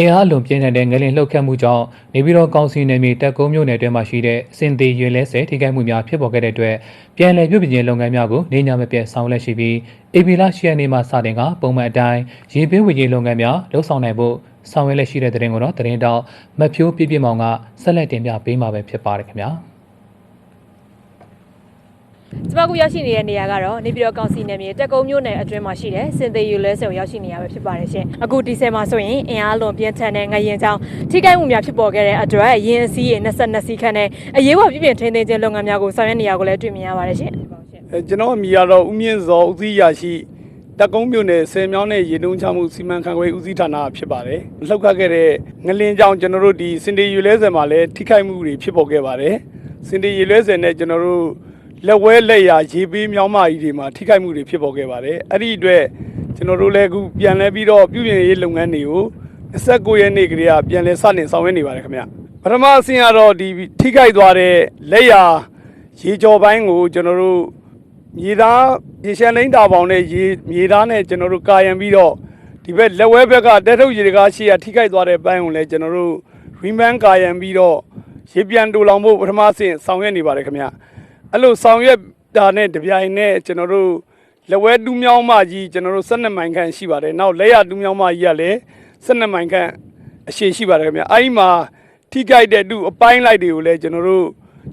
အင်အားလွန်ပြင်းထန်တဲ့ငလင်လှုပ်ခတ်မှုကြောင့်နေပြည်တော်ကောင်စီနယ်မြေတက်ကုန်းမြို့နယ်တွင်းမှာရှိတဲ့စင်သေးရွေလဲဆဲထိခိုက်မှုများဖြစ်ပေါ်ခဲ့တဲ့အတွက်ပြန်လည်ပြုပြင်ခြင်းလုပ်ငန်းများကိုနေညာမပြတ်ဆောင်ရွက်လက်ရှိပြီးအေပီလာရှီယန်နေမှာစတင်ကပုံမှန်အတိုင်းရေပေးဝေခြင်းလုပ်ငန်းများလှုပ်ဆောင်နိုင်ဖို့ဆောင်ရွက်လက်ရှိတဲ့တဲ့ရင်ကိုတော့တဲ့ရင်တော့မဖြိုးပြည့်ပြည့်မောင်ကဆက်လက်တင်ပြပေးမှာပဲဖြစ်ပါတယ်ခင်ဗျာ ကျမကရောက်ရှိနေတဲ့နေရာကတော့နေပြည်တော်ကောင်စီနယ်မြေတက်ကုန်းမြို့နယ်အတွင်းမှာရှိတဲ့စင်သေးယူလဲဆုံရောက်ရှိနေရပဲဖြစ်ပါတယ်ရှင်အခုဒီဆယ်မှာဆိုရင်အင်အားလွန်ပြင်းထန်တဲ့ငရင်ကြောင့်ထိခိုက်မှုများဖြစ်ပေါ်ခဲ့တဲ့အတွက်ရင်အစည်းရေ22စီးခန့်နဲ့အရေးပေါ်ပြည်ပြင်ထိန်းသိမ်းခြင်းလုပ်ငန်းများကိုဆောင်ရွက်နေရကိုလည်းတွေ့မြင်ရပါတယ်ရှင်အဲကျွန်တော်အမိကတော့ဦးမြင့်စောဦးစီးရာရှိတက်ကုန်းမြို့နယ်ဆယ်မြောင်းနဲ့ရေတုံးချမှုစီမံခန့်ခွဲဦးစီးဌာနဖြစ်ပါတယ်လှုပ်ခတ်ခဲ့တဲ့ငလင်းကြောင့်ကျွန်တော်တို့ဒီစင်တေရွေလဲဆယ်မှာလည်းထိခိုက်မှုတွေဖြစ်ပေါ်ခဲ့ပါတယ်စင်တေရွေလဲဆယ်နဲ့ကျွန်တော်တို့ လက်ဝဲလက်ရာရေပေးမြောင်းမကြီးတွေမှာထိခိုက်မှုတွေဖြစ်ပေါ်ခဲ့ပါတယ်အဲ့ဒီအတွက်ကျွန်တော်တို့လည်းအခုပြန်လဲပြီးတော့ပြုပြင်ရေးလုပ်ငန်းတွေကို29ရက်နေ့ကလေးကပြန်လဲစတင်ဆောင်ရွက်နေပါတယ်ခင်ဗျပထမအဆင့်ကတော့ဒီထိခိုက်သွားတဲ့လက်ရာရေကြော်ပိုင်းကိုကျွန်တော်တို့မြေသားရေရှမ်းလိမ့်တာပေါင်နဲ့ရေမြေသားနဲ့ကျွန်တော်တို့ကာယံပြီးတော့ဒီဘက်လက်ဝဲဘက်ကတဲထုတ်ရေတကားရှိရထိခိုက်သွားတဲ့ဘိုင်းကိုလည်းကျွန်တော်တို့ remand ကာယံပြီးတော့ရေပြန်တူလောင်ဖို့ပထမဆင့်ဆောင်ရွက်နေပါတယ်ခင်ဗျ အဲ့လိုဆောင်ရွက်တာနဲ့တပြိုင်နဲ့ကျွန်တော်တို့လက်ဝဲတူးမြောင်းမကြီးကျွန်တော်တို့12မိုင်ခန့်ရှိပါတယ်နောက်လက်ရတူးမြောင်းမကြီးကလည်း12မိုင်ခန့်အရှိရှိပါတယ်ခင်ဗျအဲ့ဒီမှာထိခိုက်တဲ့တူအပိုင်းလိုက်တွေကိုလည်းကျွန်တော်တို့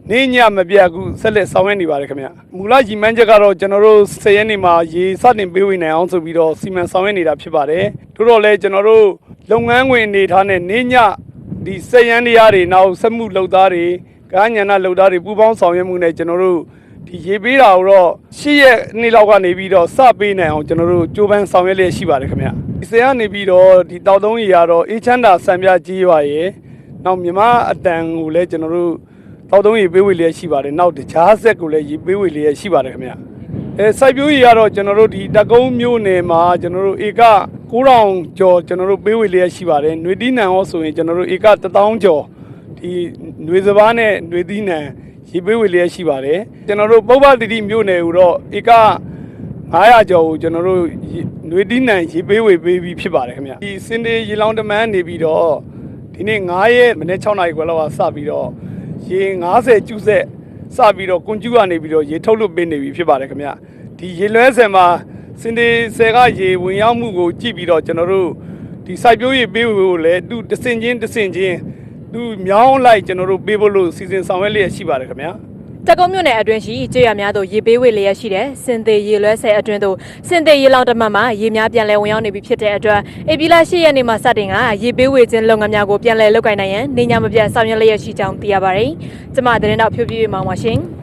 နေညမပြတ်ကူဆက်လက်ဆောင်ရွက်နေပါတယ်ခင်ဗျမူလကြီးမှန်းချက်ကတော့ကျွန်တော်တို့10ရက်နေ့မှာရေစတင်ပေးဝင်နိုင်အောင်ဆိုပြီးတော့စီမံဆောင်ရွက်နေတာဖြစ်ပါတယ်တို့တော့လည်းကျွန်တော်တို့လုပ်ငန်းဝင်အနေထားနဲ့နေညဒီစက်ရန်တရားတွေနောက်စက်မှုလုပ်သားတွေ ကားညဏလုပ်သားတွေပူးပေါင်းဆောင်ရွက်မှုနဲ့ကျွန်တော်တို့ဒီရေပေးတာကိုတော့ရှေ့ရက်နေ့လောက်ကနေပြီးတော့စပေးနိုင်အောင်ကျွန်တော်တို့ကြိုးပမ်းဆောင်ရွက်လျက်ရှိပါတယ်ခင်ဗျဒီစက်ကနေပြီးတော့ဒီတောက်သုံးရေကတော့အေးချမ်းတာစံပြကြီးရွာရယ်နောက်မြမအတန်ကိုလည်းကျွန်တော်တို့တောက်သုံးရေပေးဝေလျက်ရှိပါတယ်နောက်တခြားဆက်ကိုလည်းရေပေးဝေလျက်ရှိပါတယ်ခင်ဗျအဲစိုက်ပျိုးရေကတော့ကျွန်တော်တို့ဒီတကုံးမြို့နယ်မှာကျွန်တော်တို့ဧက9000ကျော်ကျွန်တော်တို့ပေးဝေလျက်ရှိပါတယ်ຫນွေတီးနံရောဆိုရင်ကျွန်တော်တို့ဧက1000ကျော် ဒီຫນွေစပားနဲ့ຫນွေတီးနံရေပေးဝေလျက်ရှိပါတယ်ကျွန်တော်တို့ပုဗ္ဗတိတိမြို့နယ်ကိုတော့ဧက900ကျော်ကိုကျွန်တော်တို့ຫນွေတီးနံရေပေးဝေပေးပြီးဖြစ်ပါတယ်ခင်ဗျဒီစင်တေရေလောင်းတမန်းနေပြီးတော့ဒီနေ့9ရက်မနေ့6နာရီခွဲလောက်ကစပြီးတော့ ရေ90ကျူးဆက်စပြီးတော့ကွန်ကျူးကနေပြီးတော့ရေထုတ်လွတ်ပေးနေပြီဖြစ်ပါတယ်ခင်ဗျဒီရေလွဲဆယ်မှာစင်ဒီဆယ်ကရေဝင်ရောက်မှုကိုကြည့်ပြီးတော့ကျွန်တော်တို့ဒီစိုက်ပျိုးရေးပေးဖို့လည်းသူတဆင်ချင်းတဆင်ချင်း သူမြောင်းလိုက်ကျွန်တော်တို့ပေးဖို့လို့စီစဉ်ဆောင်ရွက်လျက်ရှိပါတယ်ခင်ဗျာတက်ကုန်းမြို့နယ်အတွင်းရှိကျေးရွာများသို့ရေပေးဝေလျက်ရှိတဲ့စင်သေးရေလွဲဆဲအတွင်းသို့စင်သေးရေလောင်တမတ်မှာရေများပြန်လည်ဝင်ရောက်နေပြီဖြစ်တဲ့အတွက်အေပီလာ၈ရက်နေ့မှာစတင်ကရေပေးဝေခြင်းလုပ်ငန်းများကိုပြန်လည်လုပ်ကိုင်နိုင်ရန်နေညာမပြတ်ဆောင်ရွက်လျက်ရှိကြောင်းသိရပါတယ်။ကျမသတင်းတော့ဖြိုးပြည့်မောင်ပါရှင်။